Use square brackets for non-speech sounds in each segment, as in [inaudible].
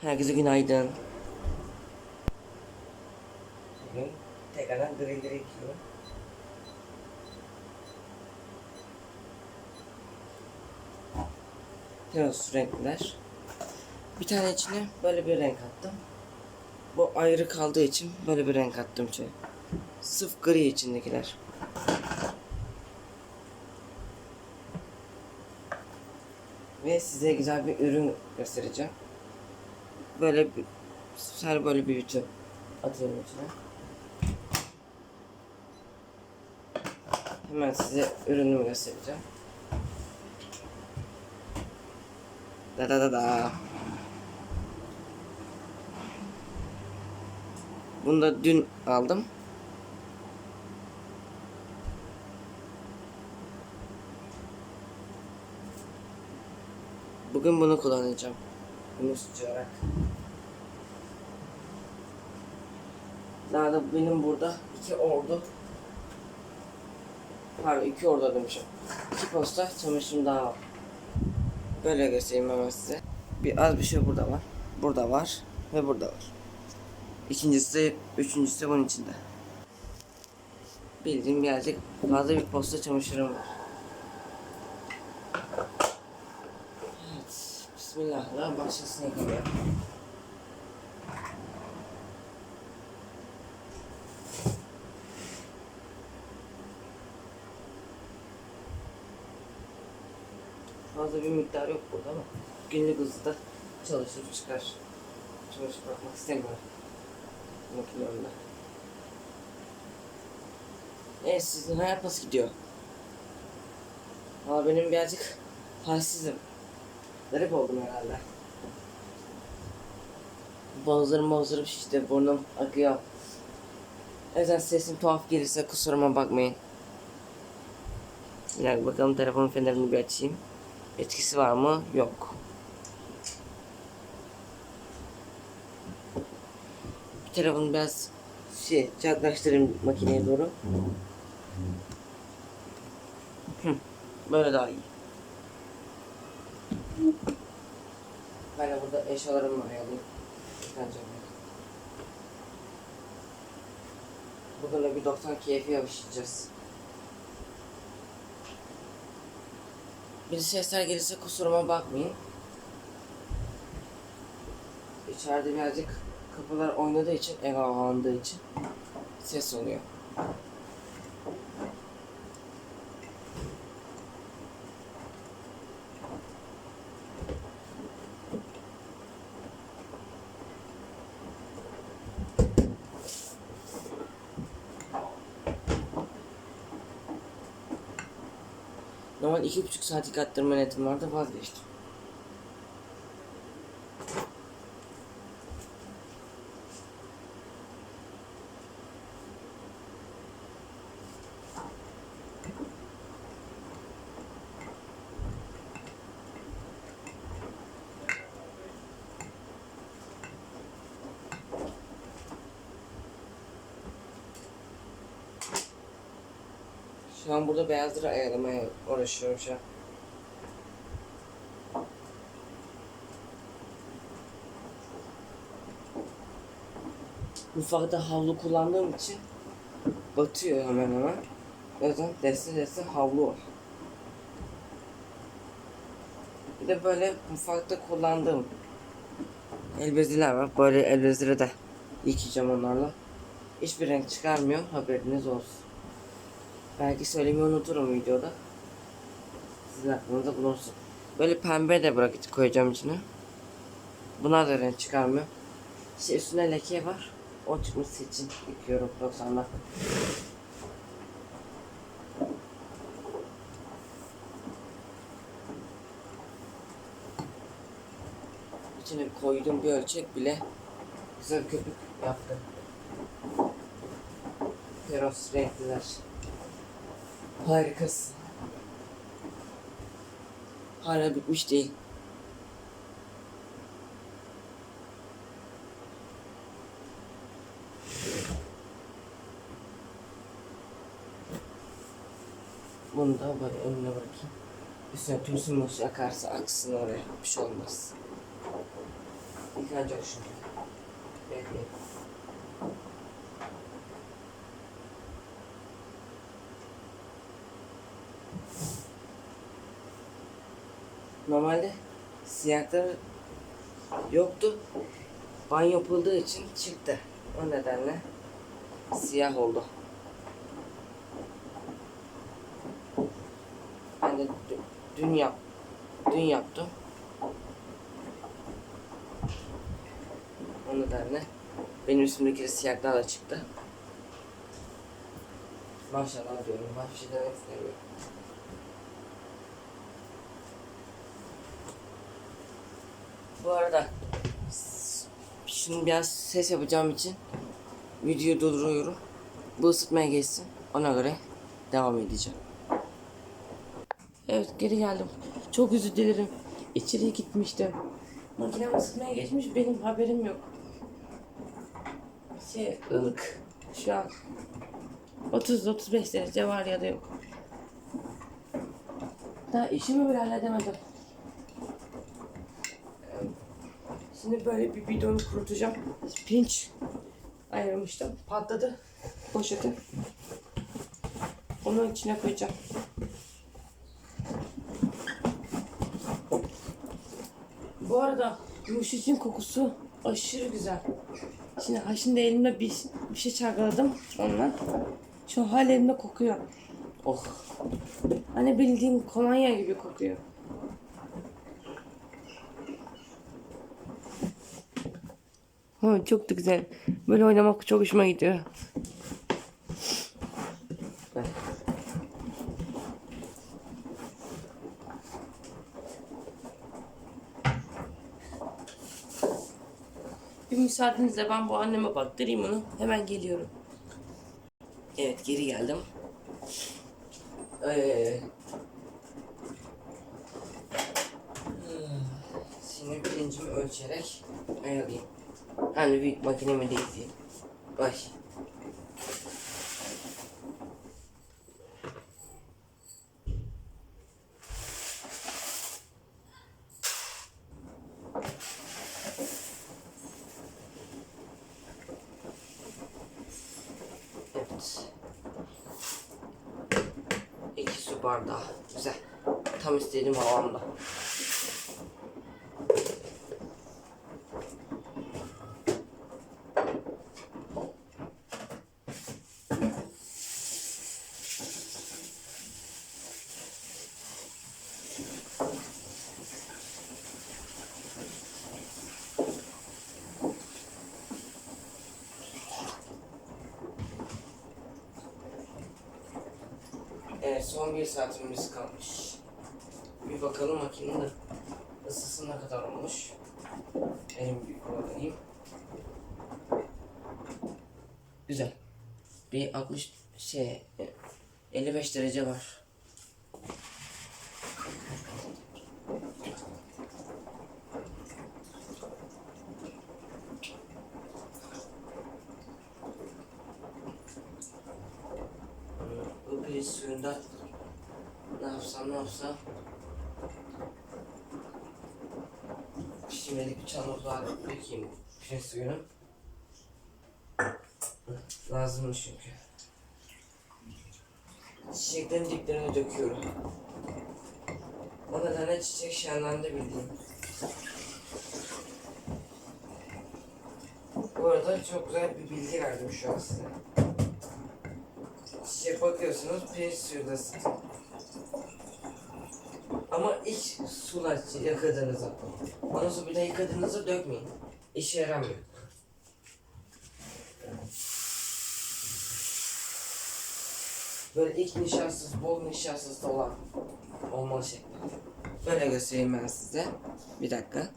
Herkese günaydın. Bugün tekrardan gri gri giyiyorum. Teros renkler. Bir tane içine böyle bir renk attım. Bu ayrı kaldığı için böyle bir renk attım içine. Sıf gri içindekiler. Ve size güzel bir ürün göstereceğim. Böyle her böyle bir bütün atıyorum içine. Hemen size ürünümü göstereceğim. Da da da da. Bunu da dün aldım. Bugün bunu kullanacağım. Bunu sıçrayarak. Da benim burada iki ordu Pardon iki ordu demişim. İki posta çamaşırım daha var. Böyle göstereyim hemen size. Bir az bir şey burada var. Burada var ve burada var. İkincisi, üçüncüsü bunun içinde. Bildiğim birazcık fazla bir posta çamaşırım var. Evet, Bismillah. Başlasın yıkamaya. Fazla bir miktar yok burada ama günlük hızda çalışır çıkar. Çalışıp bırakmak istemiyorum. Makinemde. Evet sizin hayat nasıl gidiyor? Valla benim birazcık halsizim. Garip oldum herhalde. Boğazlarım boğazlarım şişti, burnum akıyor. O sesim tuhaf gelirse kusuruma bakmayın. Bir dakika bakalım telefon fenerini bir açayım. Etkisi var mı? Yok. Bir telefonu biraz şey yaklaştırayım makineye doğru. Böyle daha iyi. Ben de burada eşyalarımı ayarlayayım. Bence Bugün de bir 90 keyfi yaşayacağız. Bir sesler gelirse kusuruma bakmayın. İçeride birazcık kapılar oynadığı için, ev havalandığı için ses oluyor. Normal iki buçuk saat yıkattırma netim vardı vazgeçtim. Şu an burada beyazları ayarlamaya uğraşıyorum şu an. Mutfakta havlu kullandığım için batıyor hemen hemen. O yüzden deste deste havlu var. Bir de böyle mutfakta kullandığım el beziler var. Böyle el bezleri de yıkayacağım onlarla. Hiçbir renk çıkarmıyor. Haberiniz olsun. Belki söylemeyi unuturum videoda. Sizin aklınızda bulunsun. Böyle pembe de bırakıp koyacağım içine. Bunlar da renk çıkarmıyor. İşte üstüne leke var. O çıkması için yıkıyorum 90 dakika. İçine koyduğum bir ölçek bile güzel köpük yaptı. Peros renkliler. Harikasın. Hala bitmiş değil. Bunu da böyle önüne bırakayım. Üstüne tüm sümüş akarsa aksın oraya. Bir şey olmaz. yıkanacak şimdi. Bekleyin. Normalde siyahları yoktu. Banyo yapıldığı için çıktı. O nedenle siyah oldu. Ben de dü- dün yap dün yaptım. O nedenle benim üstümdeki de siyahlar da çıktı. Maşallah diyorum. Başka bir şey demek istemiyorum. Bu arada şimdi biraz ses yapacağım için videoyu durduruyorum. Bu ısıtmaya geçsin. Ona göre devam edeceğim. Evet geri geldim. Çok özür dilerim. İçeriye gitmiştim. Makinem ısıtmaya geçmiş benim haberim yok. Şey ılık şu an 30-35 derece var ya da yok. Daha işimi bile halledemedim. Şimdi böyle bir bidonu kurutacağım. Pirinç ayırmıştım. Patladı. Poşeti. Onun içine koyacağım. Bu arada yumuşacığın kokusu aşırı güzel. Şimdi ha şimdi elimde bir, bir şey çalkaladım onunla. Şu an hala elimde kokuyor. Oh. Hani bildiğin kolonya gibi kokuyor. Ha, çok da güzel. Böyle oynamak çok hoşuma gidiyor. Bir müsaadenizle ben bu anneme baktırayım onu. Hemen geliyorum. Evet geri geldim. Ee, Şimdi pirincimi ölçerek ayarlayayım. Hani büyük makinemi de izleyeyim. Baş. Evet. İki su bardağı. Güzel. Tam istediğim havamda. Evet son bir saatimiz kalmış. Bir bakalım makinenin ısısı ne kadar olmuş. Elim bir kullanayım. Güzel. Bir 60 şey 55 derece var. Bu pirinç suyunda ne yapsam ne yapsam Şimdilik bir çanozlar dökeyim pirinç suyunu Lazım çünkü. Çiçeklerin diplerine döküyorum. O nedenle çiçek şenlendi bildiğin. Bu arada çok güzel bir bilgi verdim şu an size. Çiçek bakıyorsunuz pirinç suyunda ısıtın. Ama ilk sular yıkadığınızda. Ondan sonra bir de yıkadığınızda dökmeyin. İşe yaramıyor. Böyle ilk nişastsız, bol nişastsız olan olmalı şekli. Böyle göstereyim ben size. Bir dakika.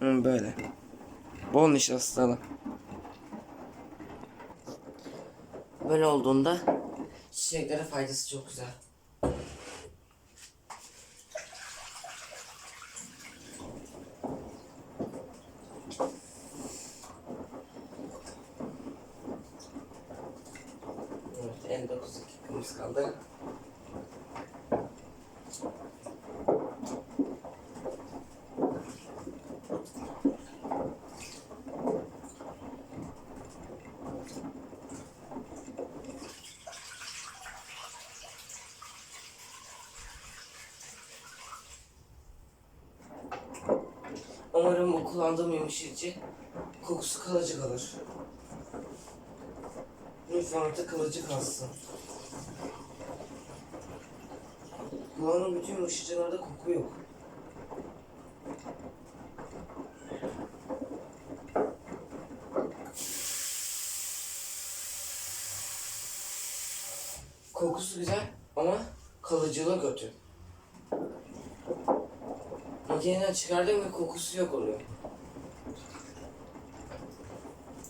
Hı, böyle. Bol nişastsız alın. Böyle olduğunda çiçeklere faydası çok güzel. 59 dakikamız kaldı. Umarım o kullandığım yumuşayıcı kokusu kalıcı kalır. Lütfen artık kalıcı kalsın. Kullandığım bütün yumuşatıcılarda koku yok. Kokusu güzel ama kalıcılığı kötü. Makineden çıkardım ve kokusu yok oluyor.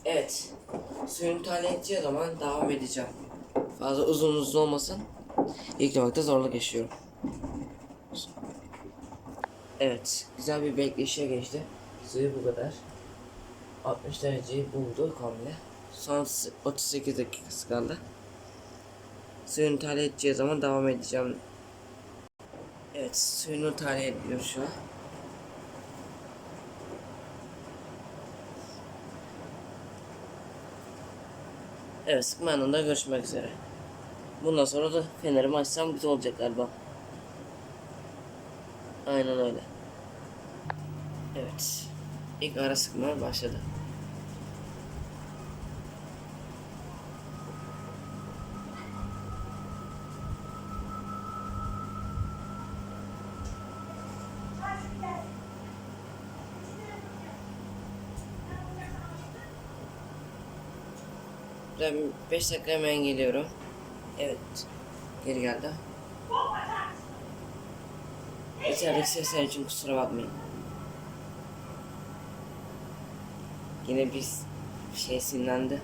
Evet. Suyunu tahliye zaman devam edeceğim. Fazla uzun uzun olmasın. Yıkamakta zorluk yaşıyorum. Evet. Güzel bir bekleyişe geçti. Suyu bu kadar. 60 dereceyi buldu komple. Son 38 dakikası kaldı. Suyunu tahliye zaman devam edeceğim. Evet, suyunu tahliye ediyor şu an. Evet, sıkma anında görüşmek üzere. Bundan sonra da fenerimi açsam güzel olacak galiba. Aynen öyle. Evet. İlk ara sıkmaya başladı. Ben 5 dakika hemen geliyorum. Evet. Geri geldi. İçerideki sesler için kusura bakmayın. Yine bir bir şey sinirlendi.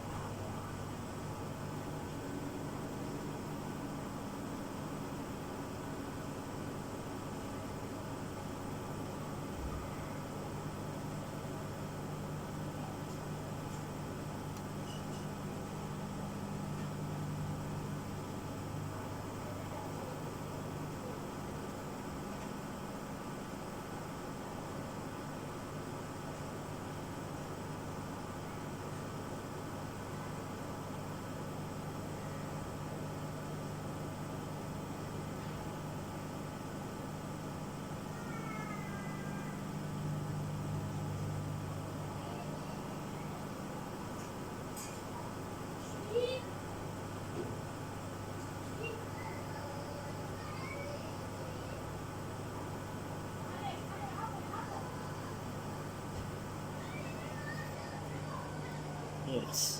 Evet.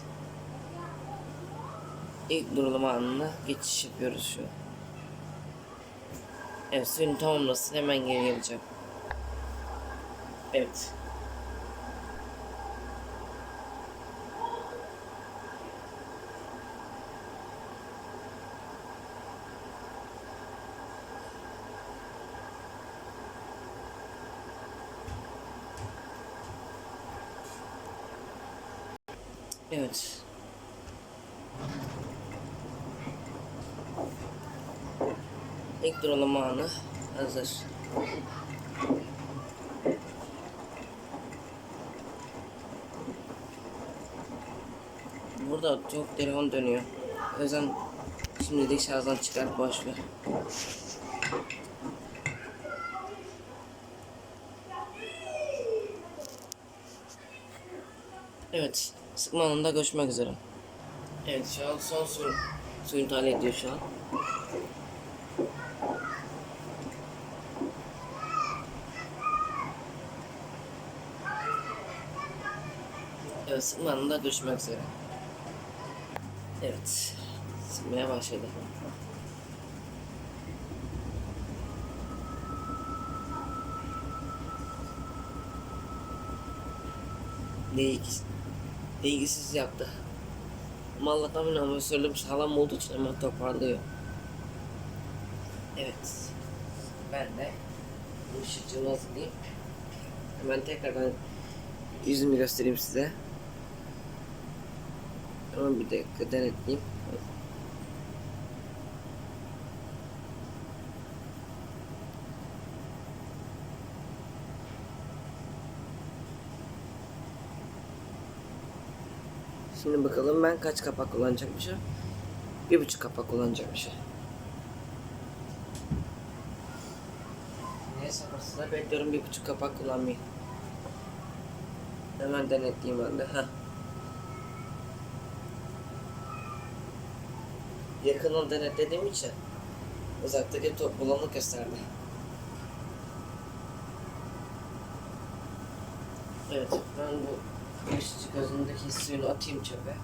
İlk durulama anına geçiş yapıyoruz şu an. Evet suyunu tamamlasın hemen geri geleceğim. Evet. Durulama anı hazır. Burada çok telefon dönüyor. O yüzden şimdilik şarjdan çıkar boş ver. Evet, sıkma anında görüşmek üzere. Evet, şu an son su, suyunu tahliye ediyor şu an. Sıkma anında görüşmek üzere. Evet, sıkmaya başladı. Değik, değgisiz yaptı. Ama Allah'tan bir amatörlüğüm sağlam olduğu için hemen toparlıyor. Evet. Ben de bu ışıkçılığı hazırlayayım. Hemen tekrardan yüzümü göstereyim size. Hemen bir dakika denetleyeyim. Şimdi bakalım ben kaç kapak kullanacakmışım. Bir buçuk kapak kullanacakmışım. Neyse sabırsızla bekliyorum bir buçuk kapak kullanmayı. Hemen denetleyeyim ben de. Heh. Yakından denetlediğim için uzaktaki top bulanık gösterdi. Evet, ben bu yaşıcı gazındaki suyunu atayım çöpe.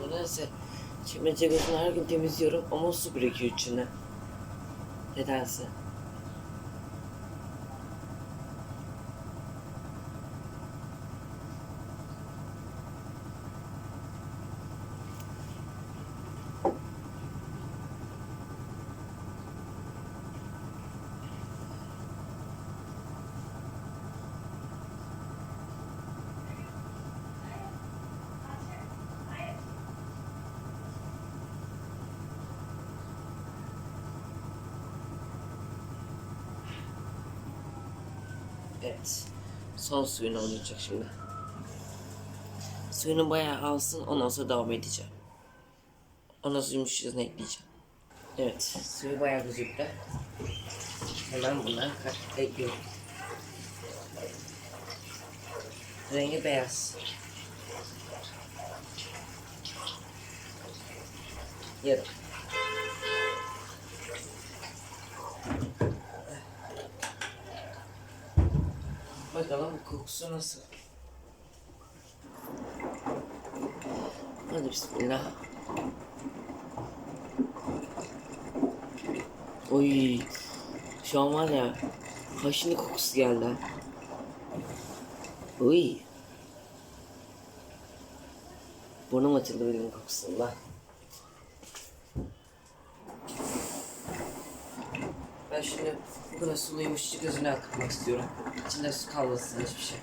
Nedense çimece gözünü her gün temizliyorum ama su birikiyor içine. Nedense. Evet. Son suyunu oynayacak şimdi. Suyunu bayağı alsın ondan sonra devam edeceğim. Ondan sonra yumuşacığını ekleyeceğim. Evet. Suyu bayağı gözüktü. Hemen buna ekliyorum. Rengi beyaz. Yarım. Bakalım kokusu nasıl? Hadi bismillah. Oy. Şu an var ya. Kaşını kokusu geldi. Uy. Burnum açıldı benim kokusundan. Ben şimdi bu kadar suluymuş gözüne akıtmak istiyorum. İçinde su kalmasın hiçbir şey.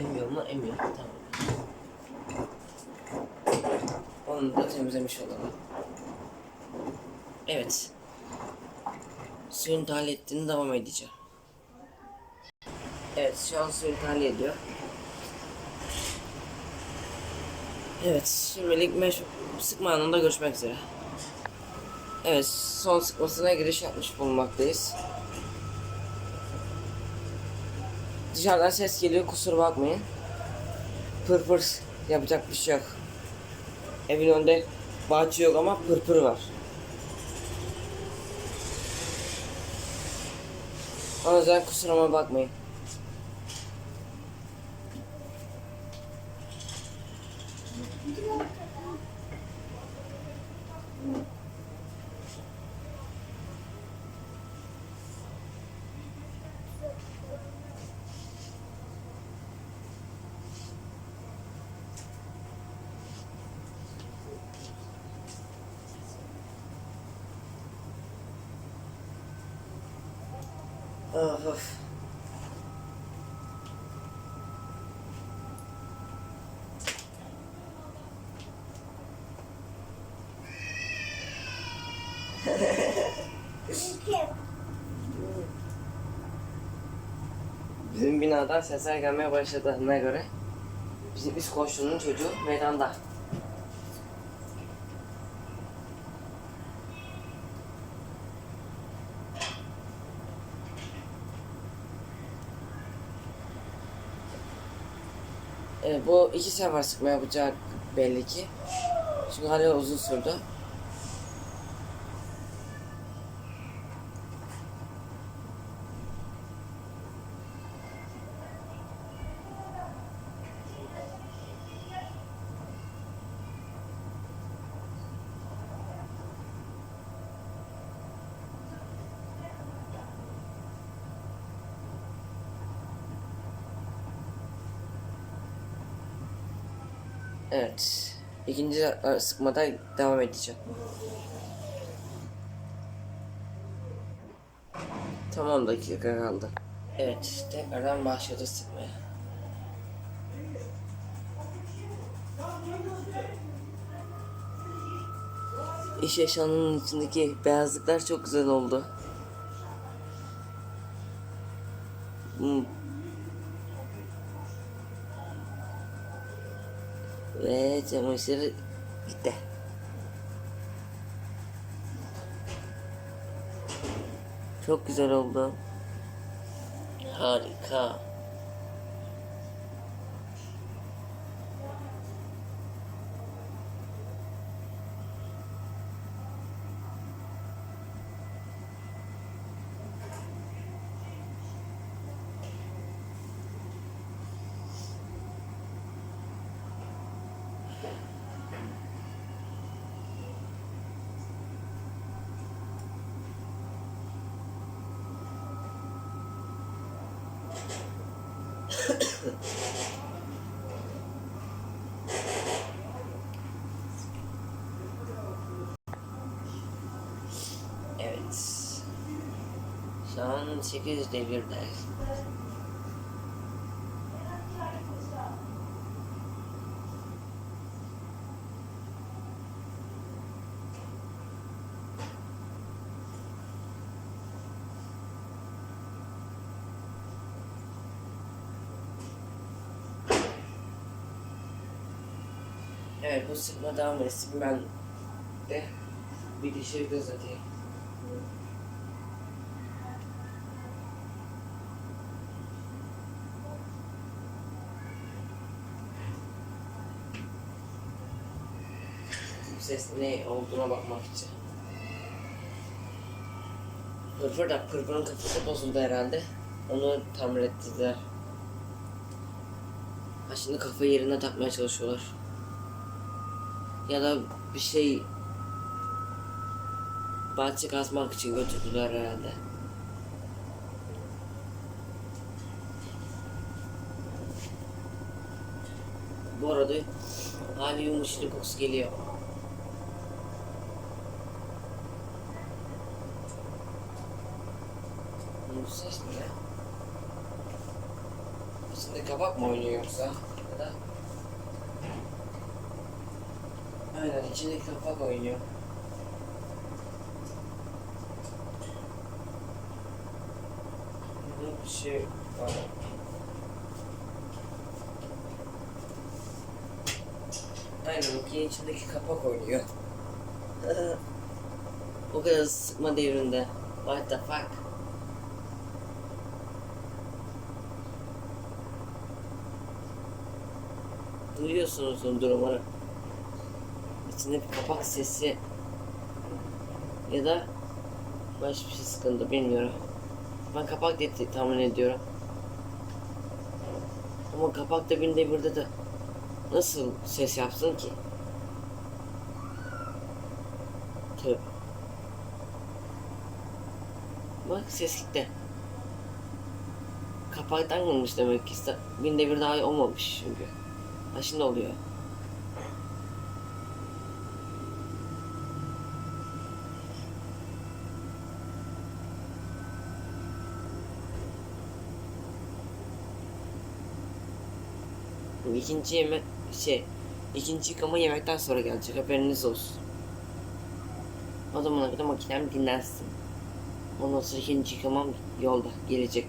Emiyor mu? Emiyor. Tamam. Onu da temizlemiş olalım. Evet. Suyun tahliye ettiğini devam edeceğim. Evet şu an suyun tahliye ediyor. Evet şimdilik meş sıkma anında görüşmek üzere. Evet, son sıkmasına giriş yapmış bulunmaktayız. Dışarıdan ses geliyor, kusura bakmayın. Pır pır yapacak bir şey yok. Evin önünde bahçe yok ama pırpır var. O yüzden kusuruma bakmayın. [laughs] Bizim binadan sesler gelmeye başladığına göre bizim üst komşunun çocuğu meydanda. Evet, bu iki sefer sıkma yapacak belli ki. Çünkü hala uzun sürdü. Evet. İkinci sıkmada devam edeceğim. Tamam dakika kaldı. Evet, tekrardan başladı sıkmaya. İş yaşamının içindeki beyazlıklar çok güzel oldu. Ve çamaşır gitti. Çok güzel oldu. Harika. Evet. Şu an 8 devirde. Evet bu sıkma devam etsin ben de bir dişe göz atayım. Ses ne olduğuna bakmak için. Pırpır da pırpırın kafası bozuldu herhalde. Onu tamir ettiler. Ha şimdi kafayı yerine takmaya çalışıyorlar. Ya da bir şey bahçe kazmak için götürdüler herhalde. Bu arada hali yumuşacık kokusu geliyor. Bu ses ne? İçinde kabak mı oynuyor yoksa? Ya da... Aynen içinde kabak oynuyor. Burada bir şey var. Aynen makinenin içindeki kapak oynuyor. [laughs] o kadar sıkma devrinde. What the fuck? Duyuyorsunuz durumunu. İçinde bir kapak sesi ya da başka bir şey sıkıntı bilmiyorum. Ben kapak diye tahmin ediyorum. Ama kapak da binde birde de nasıl ses yapsın ki? Tövbe. Bak ses gitti. Kapaktan olmuş demek ki. Binde bir daha olmamış çünkü. Ha şimdi oluyor. İkinci yemek şey ikinci yıkama yemekten sonra gelecek haberiniz olsun. O zamana kadar makinem dinlensin. Ondan sonra ikinci yıkamam yolda gelecek.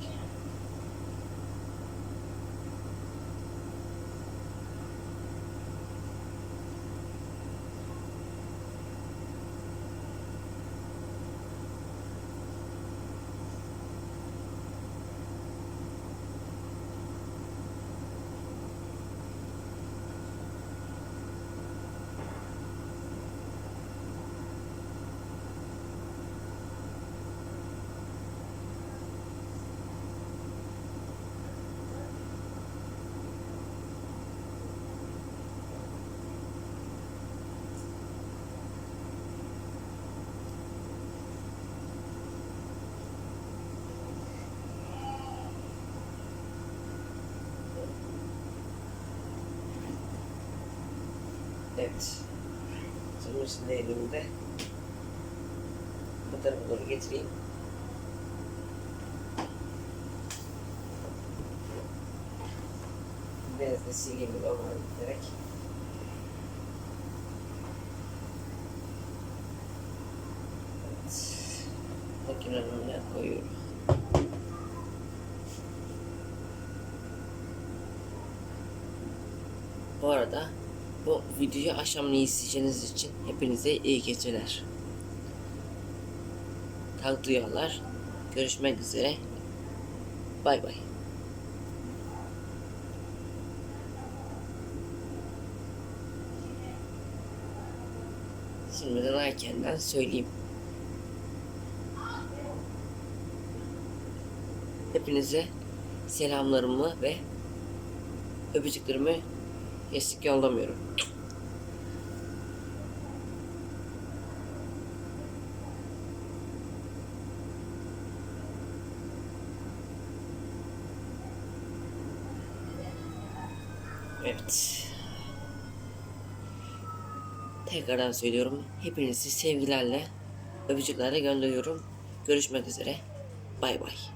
Evet. Şimdi elimde bu tarafa doğru getireyim. Biraz da sileyim normal giderek. Evet. Makinenin önüne koyuyorum. Bu arada Bu videoyu akşamleyin izleyeceğiniz için hepinize iyi geceler. Kalk duyarlar. Görüşmek üzere. Bay bay. Şimdiden erkenden söyleyeyim. Hepinize selamlarımı ve öpücüklerimi eksik yollamıyorum. Evet. Tekrardan söylüyorum. Hepinizi sevgilerle, öpücüklerle gönderiyorum. Görüşmek üzere. Bay bay.